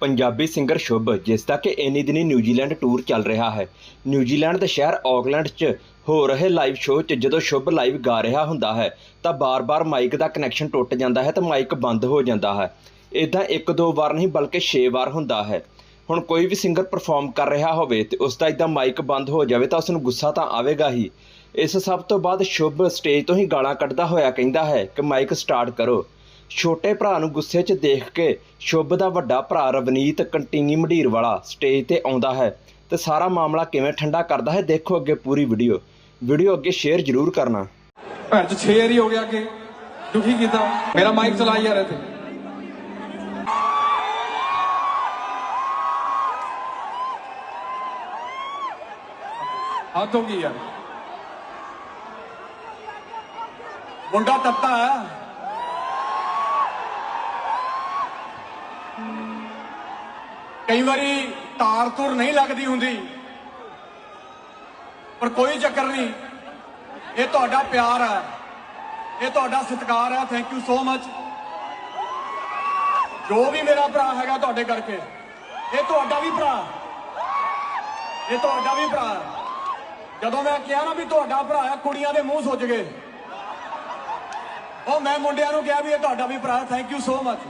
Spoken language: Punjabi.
ਪੰਜਾਬੀ ਸਿੰਗਰ ਸ਼ੁਭ, ਜਿਸ ਦਾ ਕਿ ਇੰਨੀ ਦਿਨੀ ਨਿਊਜ਼ੀਲੈਂਡ ਟੂਰ ਚੱਲ ਰਿਹਾ ਹੈ। ਨਿਊਜ਼ੀਲੈਂਡ ਦੇ ਸ਼ਹਿਰ ਆਕਲੈਂਡ 'ਚ ਹੋ ਰਹੇ ਲਾਈਵ ਸ਼ੋਅ 'ਚ ਜਦੋਂ ਸ਼ੁਭ ਲਾਈਵ ਗਾ ਰਿਹਾ ਹੁੰਦਾ ਹੈ, ਤਾਂ ਬਾਰ-ਬਾਰ ਮਾਈਕ ਦਾ ਕਨੈਕਸ਼ਨ ਟੁੱਟ ਜਾਂਦਾ ਹੈ ਤੇ ਮਾਈਕ ਬੰਦ ਹੋ ਜਾਂਦਾ ਹੈ। ਇਦਾਂ ਇੱਕ ਦੋ ਵਾਰ ਨਹੀਂ, ਬਲਕਿ 6 ਵਾਰ ਹੁੰਦਾ ਹੈ। ਹੁਣ ਕੋਈ ਵੀ ਸਿੰਗਰ ਪਰਫਾਰਮ ਕਰ ਰਿਹਾ ਹੋਵੇ ਤੇ ਉਸ ਦਾ ਇਦਾਂ ਮਾਈਕ ਬੰਦ ਹੋ ਜਾਵੇ ਤਾਂ ਉਸ ਨੂੰ ਗੁੱਸਾ ਤਾਂ ਆਵੇਗਾ ਹੀ। ਇਸ ਸਭ ਤੋਂ ਬਾਅਦ ਸ਼ੁਭ ਸਟੇਜ ਤੋਂ ਹੀ ਗਾਲਾਂ ਕੱਢਦਾ ਹੋਇਆ ਕਹਿੰਦਾ ਹੈ ਕਿ ਮਾਈਕ ਸਟਾਰਟ ਕਰੋ। ਛੋਟੇ ਭਰਾ ਨੂੰ ਗੁੱਸੇ 'ਚ ਦੇਖ ਕੇ ਸ਼ੁਭ ਦਾ ਵੱਡਾ ਭਰਾ ਰਵਨੀਤ ਕੰਟੀਨੀ ਮੰਡੀਰ ਵਾਲਾ ਸਟੇਜ ਤੇ ਆਉਂਦਾ ਹੈ ਤੇ ਸਾਰਾ ਮਾਮਲਾ ਕਿਵੇਂ ਠੰਡਾ ਕਰਦਾ ਹੈ ਦੇਖੋ ਅੱਗੇ ਪੂਰੀ ਵੀਡੀਓ। ਵੀਡੀਓ ਅੱਗੇ ਸ਼ੇਅਰ ਜ਼ਰੂਰ ਕਰਨਾ। ਭੈਣ ਚ 6 ਵਾਰੀ ਹੋ ਗਿਆ ਕਿ ਦੁਖੀ ਕੀਤਾ। ਮੇਰਾ ਮਾਈਕ ਚਲਾਈ ਜਾ ਰਿਹਾ ਤੇ ਹੱਥ ਹੋ ਗਈ ਯਾਰ। ਮੁੰਡਾ ਤੱਤਾ ਹੈ। ਕਈ ਵਾਰੀ ਤਾਰ ਤੁਰ ਨਹੀਂ ਲੱਗਦੀ ਹੁੰਦੀ। ਪਰ ਕੋਈ ਚੱਕਰ ਨਹੀਂ। ਇਹ ਤੁਹਾਡਾ ਪਿਆਰ ਹੈ। ਇਹ ਤੁਹਾਡਾ ਸਤਿਕਾਰ ਹੈ। ਥੈਂਕ ਯੂ ਸੋ ਮਚ ਜੋ ਵੀ ਮੇਰਾ ਭਰਾ ਹੈਗਾ ਤੁਹਾਡੇ ਕਰਕੇ। ਇਹ ਤੁਹਾਡਾ ਵੀ ਭਰਾ। ਇਹ ਤੁਹਾਡਾ ਵੀ ਭਰਾ ਜਦੋਂ ਮੈਂ ਕਿਹਾ ਨਾ ਵੀ ਤੁਹਾਡਾ ਭਰਾ ਹੈ, ਕੁੜੀਆਂ ਦੇ ਮੂੰਹ ਸੁੱਜ ਗਏ। ਉਹ ਮੈਂ ਮੁੰਡਿਆਂ ਨੂੰ ਕਿਹਾ ਵੀ ਇਹ ਤੁਹਾਡਾ ਵੀ ਭਰਾ ਥੈਂਕ ਯੂ ਸੋ ਮਚ